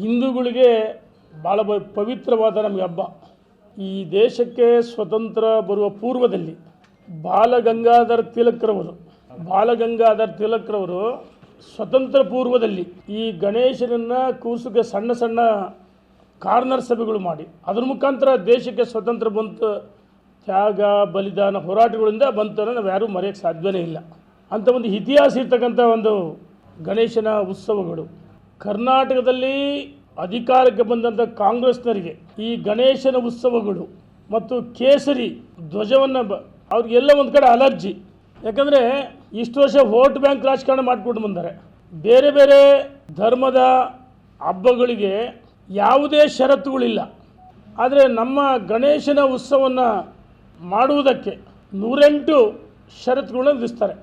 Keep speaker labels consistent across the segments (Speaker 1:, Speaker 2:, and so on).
Speaker 1: ಹಿಂದೂಗಳಿಗೆ ಭಾಳ ಪವಿತ್ರವಾದ ನಮಗೆ ಹಬ್ಬ. ಈ ದೇಶಕ್ಕೆ ಸ್ವತಂತ್ರ ಬರುವ ಪೂರ್ವದಲ್ಲಿ ಬಾಲಗಂಗಾಧರ್ ತಿಲಕ್ರವರು ಬಾಲಗಂಗಾಧರ್ ತಿಲಕ್ರವರು ಸ್ವತಂತ್ರ ಪೂರ್ವದಲ್ಲಿ ಈ ಗಣೇಶನನ್ನು ಕೂಸುಗೆ ಸಣ್ಣ ಸಣ್ಣ ಕಾರ್ನರ್ ಸಭೆಗಳು ಮಾಡಿ, ಅದ್ರ ಮುಖಾಂತರ ದೇಶಕ್ಕೆ ಸ್ವತಂತ್ರ ಬಂತು ತ್ಯಾಗ, ಬಲಿದಾನ ಹೋರಾಟಗಳಿಂದ ಬಂತು ನಾವು ಯಾರೂ ಮರೆಯೋಕ್ಕೆ ಸಾಧ್ಯವೇ ಇಲ್ಲ. ಅಂಥ ಒಂದು ಇತಿಹಾಸ ಇರ್ತಕ್ಕಂಥ ಒಂದು ಗಣೇಶನ ಉತ್ಸವಗಳು. ಕರ್ನಾಟಕದಲ್ಲಿ ಅಧಿಕಾರಕ್ಕೆ ಬಂದಂಥ ಕಾಂಗ್ರೆಸ್ನರಿಗೆ ಈ ಗಣೇಶನ ಉತ್ಸವಗಳು ಮತ್ತು ಕೇಸರಿ ಧ್ವಜವನ್ನು ಅವ್ರಿಗೆಲ್ಲ ಒಂದು ಕಡೆ ಅಲರ್ಜಿ. ಯಾಕಂದರೆ ಇಷ್ಟು ವರ್ಷ ವೋಟ್ ಬ್ಯಾಂಕ್ ರಾಜಕಾರಣ ಮಾಡಿಕೊಂಡು ಬಂದರೆ. ಬೇರೆ ಬೇರೆ ಧರ್ಮದ ಹಬ್ಬಗಳಿಗೆ ಯಾವುದೇ ಷರತ್ತುಗಳಿಲ್ಲ. ಆದರೆ ನಮ್ಮ ಗಣೇಶನ ಉತ್ಸವವನ್ನು ಮಾಡುವುದಕ್ಕೆ ನೂರೆಂಟು ಷರತ್ತುಗಳನ್ನ ವಿಧಿಸ್ತಾರೆ.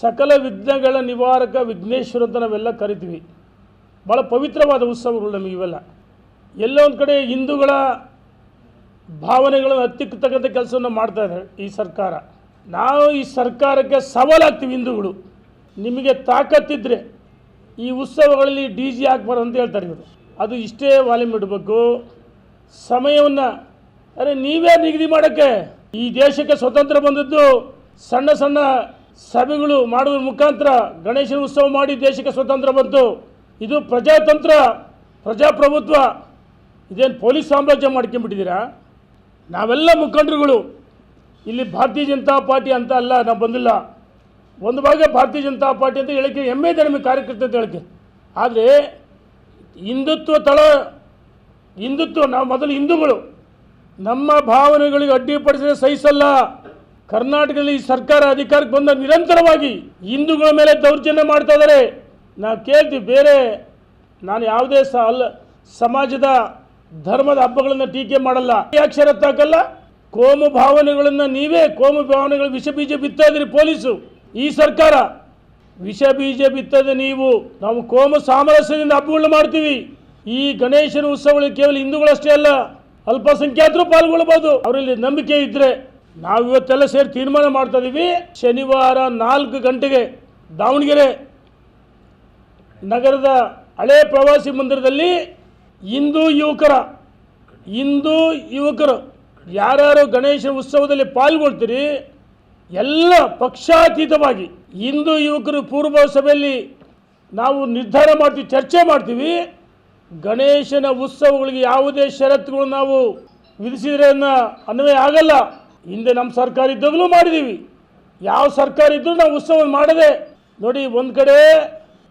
Speaker 1: ಸಕಲ ವಿಘ್ನಗಳ ನಿವಾರಕ ವಿಘ್ನೇಶ್ವರ ಅಂತ ನಾವೆಲ್ಲ ಕರಿತೀವಿ. ಭಾಳ ಪವಿತ್ರವಾದ ಉತ್ಸವಗಳು ನಮಗೆ ಇವೆಲ್ಲ. ಎಲ್ಲೋ ಒಂದು ಕಡೆ ಹಿಂದೂಗಳ ಭಾವನೆಗಳನ್ನು ಹತ್ತಿಕ್ಕತಕ್ಕಂಥ ಕೆಲಸವನ್ನು ಮಾಡ್ತಾ ಇದೆ ಈ ಸರ್ಕಾರ. ನಾವು ಈ ಸರ್ಕಾರಕ್ಕೆ ಸವಾಲಾಗ್ತೀವಿ ಹಿಂದೂಗಳು. ನಿಮಗೆ ತಾಕತ್ತಿದ್ರೆ ಈ ಉತ್ಸವಗಳಲ್ಲಿ ಡಿ ಜಿ ಹಾಕ್ಬಾರ್ದು ಅಂತ ಹೇಳ್ತಾರೆ ಇವರು. ಅದು ಇಷ್ಟೇ ವಾಲ್ಯೂಮ್ ಇಡಬೇಕು. ಸಮಯವನ್ನು, ಅರೆ ನೀವೇ ನಿಗದಿ ಮಾಡೋಕ್ಕೆ. ಈ ದೇಶಕ್ಕೆ ಸ್ವತಂತ್ರ ಬಂದದ್ದು ಸಣ್ಣ ಸಣ್ಣ ಸಭೆಗಳು ಮಾಡುವ ಮುಖಾಂತರ ಗಣೇಶನ ಉತ್ಸವ ಮಾಡಿ ದೇಶಕ್ಕೆ ಸ್ವತಂತ್ರ ಬಂತು. ಇದು ಪ್ರಜಾತಂತ್ರ, ಪ್ರಜಾಪ್ರಭುತ್ವ, ಇದೇನು ಪೊಲೀಸ್ ಸಾಮ್ರಾಜ್ಯ ಮಾಡ್ಕೊಂಬಿಟ್ಟಿದ್ದೀರಾ ನಾವೆಲ್ಲ ಮುಖಂಡರುಗಳು. ಇಲ್ಲಿ ಭಾರತೀಯ ಜನತಾ ಪಾರ್ಟಿ ಅಂತ ಅಲ್ಲ, ನಾವು ಬಂದಿಲ್ಲ. ಒಂದು ಭಾಗ ಭಾರತೀಯ ಜನತಾ ಪಾರ್ಟಿ ಅಂತ ಹೇಳಕ್ಕೆ ಹೆಮ್ಮೆ ಇದೆ ಕಾರ್ಯಕರ್ತ ಅಂತ ಹೇಳಕ್ಕೆ ಆದರೆ, ಹಿಂದುತ್ವ ತಳ, ಹಿಂದುತ್ವ, ನಾವು ಮೊದಲು ಹಿಂದೂಗಳು. ನಮ್ಮ ಭಾವನೆಗಳಿಗೆ ಅಡ್ಡಿಪಡಿಸಿದ್ರೆ ಸಹಿಸಲ್ಲ. ಕರ್ನಾಟಕದಲ್ಲಿ ಈ ಸರ್ಕಾರ ಅಧಿಕಾರಕ್ಕೆ ಬಂದ ನಿರಂತರವಾಗಿ ಹಿಂದೂಗಳ ಮೇಲೆ ದೌರ್ಜನ್ಯ ಮಾಡ್ತಾ ಇದ್ದಾರೆ. ನಾವು ಕೇಳ್ತೀವಿ ಬೇರೆ, ನಾನು ಯಾವುದೇ ಸ ಅಲ್ಲ, ಸಮಾಜದ ಧರ್ಮದ ಹಬ್ಬಗಳನ್ನು ಟೀಕೆ ಮಾಡಲ್ಲ. ಅಕ್ಷರ ಹಾಕಲ್ಲ ಕೋಮು ಭಾವನೆಗಳನ್ನು ನೀವೇ, ಕೋಮು ಭಾವನೆಗಳು ವಿಷ ಬೀಜ ಬಿತ್ತಾ ಇದ್ದೀರಿ ಪೊಲೀಸು. ಈ ಸರ್ಕಾರ, ವಿಷ ಬೀಜ ಬಿತ್ತದೆ ನೀವು, ನಾವು ಕೋಮು ಸಾಮರಸ್ಯದಿಂದ ಹಬ್ಬಗಳನ್ನ ಮಾಡ್ತೀವಿ. ಈ ಗಣೇಶನ ಉತ್ಸವಗಳು ಕೇವಲ ಹಿಂದೂಗಳಷ್ಟೇ ಅಲ್ಲ, ಅಲ್ಪಸಂಖ್ಯಾತರು ಪಾಲ್ಗೊಳ್ಬೋದು. ಅವರಲ್ಲಿ ನಂಬಿಕೆ ಇದ್ರೆ ನಾವು ಇವತ್ತೆಲ್ಲ ಸೇರಿ ತೀರ್ಮಾನ ಮಾಡ್ತಾ ಇದೀವಿ. ಶನಿವಾರ ನಾಲ್ಕು ಗಂಟೆಗೆ ದಾವಣಗೆರೆ ನಗರದ ಹಳೆ ಪ್ರವಾಸಿ ಮಂದಿರದಲ್ಲಿ ಹಿಂದೂ ಯುವಕರ, ಹಿಂದೂ ಯುವಕರು, ಯಾರ್ಯಾರು ಗಣೇಶ ಉತ್ಸವದಲ್ಲಿ ಪಾಲ್ಗೊಳ್ತೀರಿ, ಎಲ್ಲ ಪಕ್ಷಾತೀತವಾಗಿ ಹಿಂದೂ ಯುವಕರು ಪೂರ್ವ ಸಭೆಯಲ್ಲಿ ನಾವು ನಿರ್ಧಾರ ಮಾಡ್ತೀವಿ, ಚರ್ಚೆ ಮಾಡ್ತೀವಿ. ಗಣೇಶನ ಉತ್ಸವಗಳಿಗೆ ಯಾವುದೇ ಷರತ್ತುಗಳು ನಾವು ವಿಧಿಸಿದರೆ ಅನ್ವಯ ಆಗಲ್ಲ. ಹಿಂದೆ ನಮ್ಮ ಸರ್ಕಾರ ಇದ್ದಾಗಲೂ ಮಾಡಿದ್ದೀವಿ. ಯಾವ ಸರ್ಕಾರ ಇದ್ದರೂ ನಾವು ಉತ್ಸವ ಮಾಡದೆ ನೋಡಿ, ಒಂದು ಕಡೆ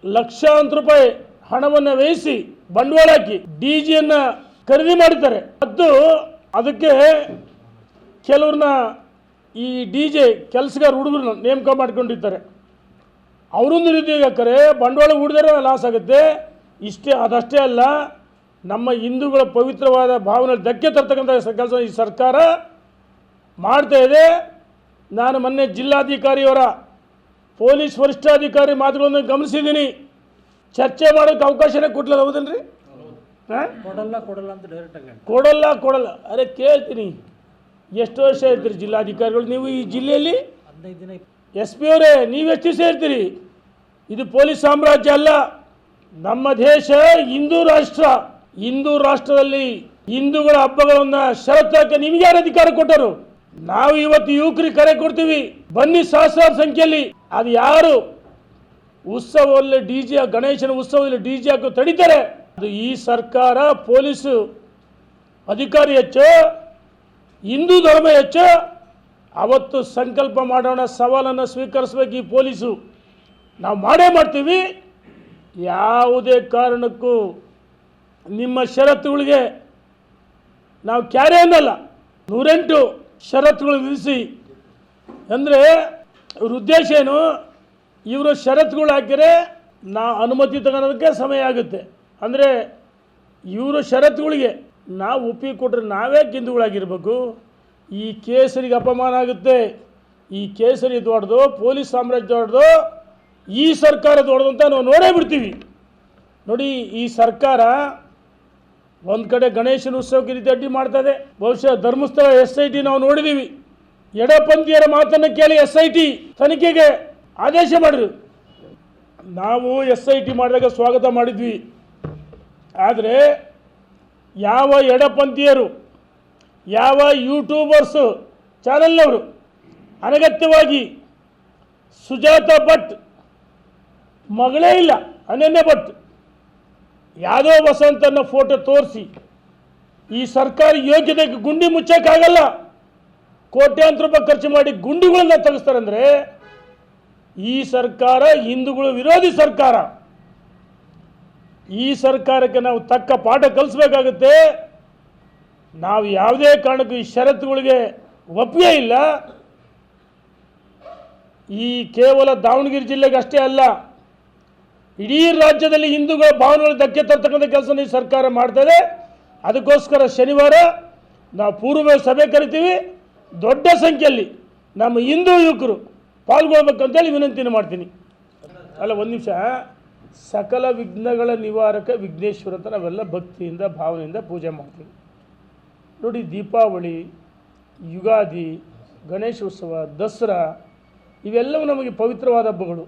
Speaker 1: ಲಕ್ಷಾಂತರ ರೂಪಾಯಿ ಹಣವನ್ನು ವ್ಯಯಿಸಿ ಬಂಡವಾಳ ಹಾಕಿ ಡಿ ಜಿಯನ್ನು ಖರೀದಿ ಮಾಡಿದ್ದಾರೆ. ಅದು ಅದಕ್ಕೆ ಕೆಲವ್ರನ್ನ ಈ ಡಿ ಜೆ ಕೆಲಸಗಾರ ಹುಡುಗರನ್ನ ನೇಮಕ ಮಾಡ್ಕೊಂಡಿರ್ತಾರೆ ರೀತಿ ನಿರುದ್ಯೋಗಕ್ಕರೆ ಬಂಡವಾಳ ಹೂಡಿದ್ರೆ ಲಾಸ್ ಆಗುತ್ತೆ. ಇಷ್ಟೇ ಅದಷ್ಟೇ ಅಲ್ಲ, ನಮ್ಮ ಹಿಂದೂಗಳ ಪವಿತ್ರವಾದ ಭಾವನೆ ಧಕ್ಕೆ ತರ್ತಕ್ಕಂಥ ಕೆಲಸ ಈ ಸರ್ಕಾರ ಮಾಡ್ತಾ ಇದೆ. ನಾನು ಮೊನ್ನೆ ಜಿಲ್ಲಾಧಿಕಾರಿಯವರ ಪೊಲೀಸ್ ವರಿಷ್ಠಾಧಿಕಾರಿ ಮಾತುಗಳನ್ನು ಗಮನಿಸಿದ್ದೀನಿ. ಚರ್ಚೆ ಮಾಡೋಕೆ ಅವಕಾಶನೇ ಕೊಡ್ಲಿಲ್ಲ ಹೌದನ್ರಿ? ಹಾಂ?
Speaker 2: ಕೊಡಲ್ಲ ಕೊಡಲ್ಲ ಅಂತ ಡೈರೆಕ್ಟ್ ಆಗಿ
Speaker 1: ಕೊಡಲ್ಲ ಕೊಡಲ್ಲ. ಅರೆ ಕೇಳ್ತೀನಿ. ಎಷ್ಟು ವರ್ಷ ಇರ್ತೀರಿ ಜಿಲ್ಲಾಧಿಕಾರಿಗಳು? ನೀವು ಈ ಜಿಲ್ಲೆಯಲ್ಲಿ?
Speaker 2: ಹದಿನೈದು ದಿನ ಇಪ್ಪ-
Speaker 1: ಎಸ್ ಪಿ ಅವರೇ ನೀವೆಷ್ಟು ದಿವಸ ಇರ್ತೀರಿ ಇದು ಪೊಲೀಸ್ ಸಾಮ್ರಾಜ್ಯ ಅಲ್ಲ. ನಮ್ಮ ದೇಶ ಹಿಂದೂ ರಾಷ್ಟ್ರ. ಹಿಂದೂ ರಾಷ್ಟ್ರದಲ್ಲಿ ಹಿಂದೂಗಳ ಹಬ್ಬಗಳನ್ನು ಷರತ್ತಾಕ ನಿಮ್ಗೆ ಯಾರು ಅಧಿಕಾರ ಕೊಟ್ಟರು? ನಾವು ಇವತ್ತು ಯುವಕರಿಗೆ ಕರೆ ಕೊಡ್ತೀವಿ. ಬನ್ನಿ ಸಹಸ್ರಾರು ಸಂಖ್ಯೆಯಲ್ಲಿ. ಅದು ಯಾರು? ಉತ್ಸವದಲ್ಲಿ ಡಿ ಜಿ ಗಣೇಶನ ಉತ್ಸವದಲ್ಲಿ ಡಿ ಜಿ ಹಾಕೋ ತಡೀತಾರೆ. ಅದು ಈ ಸರ್ಕಾರ, ಪೊಲೀಸು ಅಧಿಕಾರಿ ಹೆಚ್ಚು, ಹಿಂದೂ ಧರ್ಮ ಹೆಚ್ಚು. ಅವತ್ತು ಸಂಕಲ್ಪ ಮಾಡೋಣ, ಸವಾಲನ್ನು ಸ್ವೀಕರಿಸ್ಬೇಕು ಈ ಪೊಲೀಸು. ನಾವು ಮಾಡೇ ಮಾಡ್ತೀವಿ. ಯಾವುದೇ ಕಾರಣಕ್ಕೂ ನಿಮ್ಮ ಷರತ್ತುಗಳಿಗೆ ನಾವು ಕ್ಯಾರೆ ಅನ್ನಲ್ಲ. ನೂರೆಂಟು ಷರತ್ತುಗಳು ವಿಧಿಸಿ. ಅಂದರೆ ಇವ್ರ ಉದ್ದೇಶ ಏನು? ಇವರು ಷರತ್ತುಗಳು ಹಾಕಿದರೆ ನಾ ಅನುಮತಿ ತಗೊಳೋದಕ್ಕೆ ಸಮಯ ಆಗುತ್ತೆ. ಅಂದರೆ ಇವರು ಷರತ್ತುಗಳಿಗೆ ನಾವು ಒಪ್ಪಿಗೆ ಕೊಟ್ಟರೆ ನಾವೇ ಕಿಂದುಗಳಾಗಿರ್ಬೇಕು. ಈ ಕೇಸರಿಗೆ ಅಪಮಾನ ಆಗುತ್ತೆ. ಈ ಕೇಸರಿ ದೊಡ್ಡದು, ಪೊಲೀಸ್ ಸಾಮ್ರಾಜ್ಯ ದೊಡ್ಡದು, ಈ ಸರ್ಕಾರ ದೊಡ್ಡದು ಅಂತ ನಾವು ನೋಡೇ ಬಿಡ್ತೀವಿ. ನೋಡಿ, ಈ ಸರ್ಕಾರ ಒಂದು ಕಡೆ ಗಣೇಶನ ಉತ್ಸವಕ್ಕೆ ರೀತಿ ಅಡ್ಡಿ ಮಾಡ್ತದೆ. ಬಹುಶಃ ಧರ್ಮಸ್ಥಳ ಎಸ್ ಐ ಟಿ ನಾವು ನೋಡಿದ್ದೀವಿ ಎಡಪಂಥೀಯರ ಮಾತನ್ನು ಕೇಳಿ ಎಸ್ ಐ ಟಿ ತನಿಖೆಗೆ ಆದೇಶ ಮಾಡಿದ್ರು. ನಾವು ಎಸ್ ಐ ಟಿ ಮಾಡಿದಾಗ ಸ್ವಾಗತ ಮಾಡಿದ್ವಿ. ಆದರೆ ಯಾವ ಎಡಪಂಥೀಯರು, ಯಾವ ಯೂಟ್ಯೂಬರ್ಸು, ಚಾನಲ್ನವರು ಅನಗತ್ಯವಾಗಿ ಸುಜಾತ ಭಟ್ ಮಗಳೇ ಇಲ್ಲ, ಅನನ್ಯ ಭಟ್ ಯಾವುದೋ ವಸಂತನ ಫೋಟೋ ತೋರಿಸಿ. ಈ ಸರ್ಕಾರಿ ಯೋಗ್ಯತೆಗೆ ಗುಂಡಿ ಮುಚ್ಚಕ್ಕಾಗಲ್ಲ. ಕೋಟ್ಯಾಂತರ ರೂಪಾಯಿ ಖರ್ಚು ಮಾಡಿ ಗುಂಡಿಗಳನ್ನ ಅಂದ್ರೆ ಈ ಸರ್ಕಾರ ಹಿಂದೂಗಳು ವಿರೋಧಿ ಸರ್ಕಾರ. ಈ ಸರ್ಕಾರಕ್ಕೆ ನಾವು ತಕ್ಕ ಪಾಠ ಕಲಿಸ್ಬೇಕಾಗುತ್ತೆ. ನಾವು ಯಾವುದೇ ಕಾರಣಕ್ಕೂ ಈ ಷರತ್ತುಗಳಿಗೆ ಒಪ್ಪಿಗೆ ಇಲ್ಲ. ಈ ಕೇವಲ ದಾವಣಗೆರೆ ಜಿಲ್ಲೆಗೆ ಅಷ್ಟೇ ಅಲ್ಲ ಇಡೀ ರಾಜ್ಯದಲ್ಲಿ ಹಿಂದೂಗಳ ಭಾವನೆಗಳು ಧಕ್ಕೆ ತರ್ತಕ್ಕಂಥ ಕೆಲಸ ಈ ಸರ್ಕಾರ ಮಾಡ್ತದೆ. ಅದಕ್ಕೋಸ್ಕರ ಶನಿವಾರ ನಾವು ಪೂರ್ವ ಸಭೆ ಕರಿತೀವಿ. ದೊಡ್ಡ ಸಂಖ್ಯೆಯಲ್ಲಿ ನಮ್ಮ ಹಿಂದೂ ಯುವಕರು ಪಾಲ್ಗೊಳ್ಬೇಕಂತೇಳಿ ವಿನಂತಿನ ಮಾಡ್ತೀನಿ. ಅಲ್ಲ, ಒಂದು ನಿಮಿಷ. ಸಕಲ ವಿಘ್ನಗಳ ನಿವಾರಕ ವಿಘ್ನೇಶ್ವರ ಅಂತ ನಾವೆಲ್ಲ ಭಕ್ತಿಯಿಂದ, ಭಾವನೆಯಿಂದ ಪೂಜೆ ಮಾಡ್ತೀವಿ. ನೋಡಿ, ದೀಪಾವಳಿ, ಯುಗಾದಿ, ಗಣೇಶೋತ್ಸವ, ದಸರಾ, ಇವೆಲ್ಲವೂ ನಮಗೆ ಪವಿತ್ರವಾದ ಹಬ್ಬಗಳು.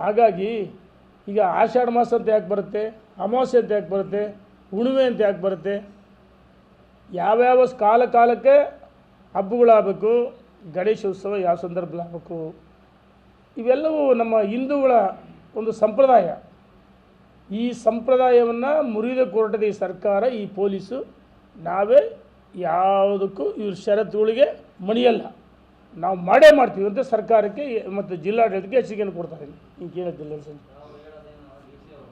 Speaker 1: ಹಾಗಾಗಿ ಈಗ ಆಷಾಢ ಮಾಸ ಅಂತ ಯಾಕೆ ಬರುತ್ತೆ? ಅಮಾವಾಸ್ಯೆ ಅಂತ ಯಾಕೆ ಬರುತ್ತೆ? ಹುಣ್ಣಿಮೆ ಅಂತ ಯಾಕೆ ಬರುತ್ತೆ? ಯಾವ್ಯಾವ ಕಾಲ ಕಾಲಕ್ಕೆ ಹಬ್ಬಗಳಾಗಬೇಕು ಗಣೇಶೋತ್ಸವ ಯಾವ ಸಂದರ್ಭದಲ್ಲಿ ಆಗಬೇಕು ಇವೆಲ್ಲವೂ ನಮ್ಮ ಹಿಂದೂಗಳ ಒಂದು ಸಂಪ್ರದಾಯ. ಈ ಸಂಪ್ರದಾಯವನ್ನು ಮುರಿದ ಕೊರಟದ ಈ ಸರ್ಕಾರ, ಈ ಪೊಲೀಸು ನಾವೇ ಯಾವುದಕ್ಕೂ ಇವ್ರ ಷರತ್ತುಗಳಿಗೆ ಮಣಿಯಲ್ಲ. ನಾವು ಮಾಡೇ ಮಾಡ್ತೀವಿ ಅಂತ ಸರ್ಕಾರಕ್ಕೆ ಮತ್ತು ಜಿಲ್ಲಾಡಳಿತಕ್ಕೆ ಎಚ್ಚರಿಕೆಯನ್ನು ಕೊಡ್ತಾರೆ. ಹಿಂಗೆ ಕೇಳೋದಿಲ್ಲ ಸಂಜೆ